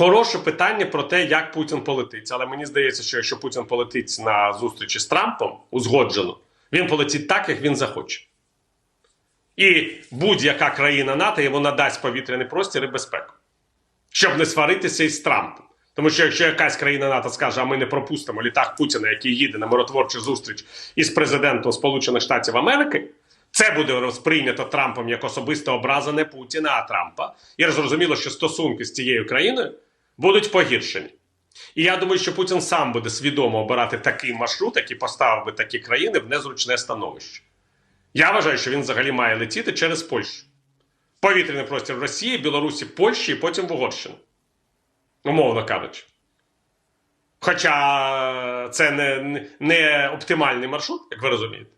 Хороше питання про те, як Путін полетить. Але мені здається, що якщо Путін полетить на зустрічі з Трампом узгоджено, він полетить так, як він захоче. І будь-яка країна НАТО йому надасть повітряний простір і безпеку, щоб не сваритися із Трампом. Тому що якщо якась країна НАТО скаже, а ми не пропустимо літак Путіна, який їде на миротворчу зустріч із президентом Сполучених Штатів Америки, це буде розприйнято Трампом як особиста образа не Путіна, а Трампа. І зрозуміло, що стосунки з цією країною будуть погіршені. І я думаю, що Путін сам буде свідомо обирати такий маршрут, який поставив би такі країни в незручне становище. Я вважаю, що він взагалі має летіти через Польщу. Повітряний простір Росії, Білорусі, Польщі і потім в Угорщину. Умовно кажучи. Хоча це не, не, оптимальний маршрут, як ви розумієте.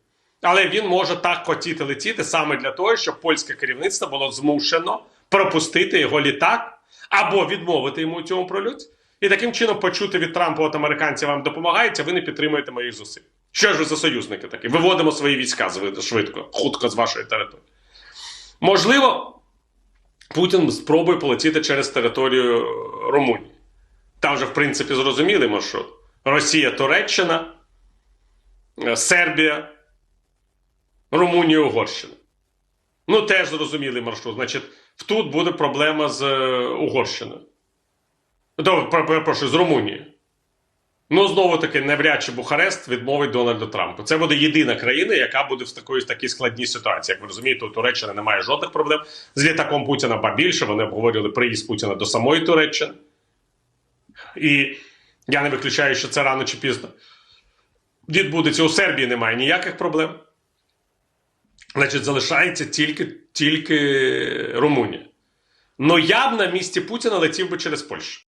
Але він може так хотіти летіти саме для того, щоб польське керівництво було змушено пропустити його літак або відмовити йому у цьому прольоті. І таким чином почути від Трампа, от американці вам допомагають, а ви не підтримуєте моїх зусиль. Що ж ви за союзники такі? Виводимо свої війська швидко, хутко з вашої території. Можливо, Путін спробує полетіти через територію Румунії. Там вже, в принципі, зрозумілий маршрут. Росія, Туреччина, е, Сербія, Румунія, Угорщина. Ну, теж зрозумілий маршрут. Значить, тут буде проблема з е, Угорщиною. То, пер- перепрошую, з Румунією. Ну, знову таки, навряд чи Бухарест відмовить Дональду Трампу. Це буде єдина країна, яка буде в такої, такій складній ситуації. Як ви розумієте, у Туреччини немає жодних проблем з літаком Путіна, ба більше. Вони обговорювали приїзд Путіна до самої Туреччини. І я не виключаю, що це рано чи пізно. Відбудеться у Сербії немає ніяких проблем. Значить, залишається тільки, тільки Румунія. Ну я б на місці Путіна летів би через Польщу.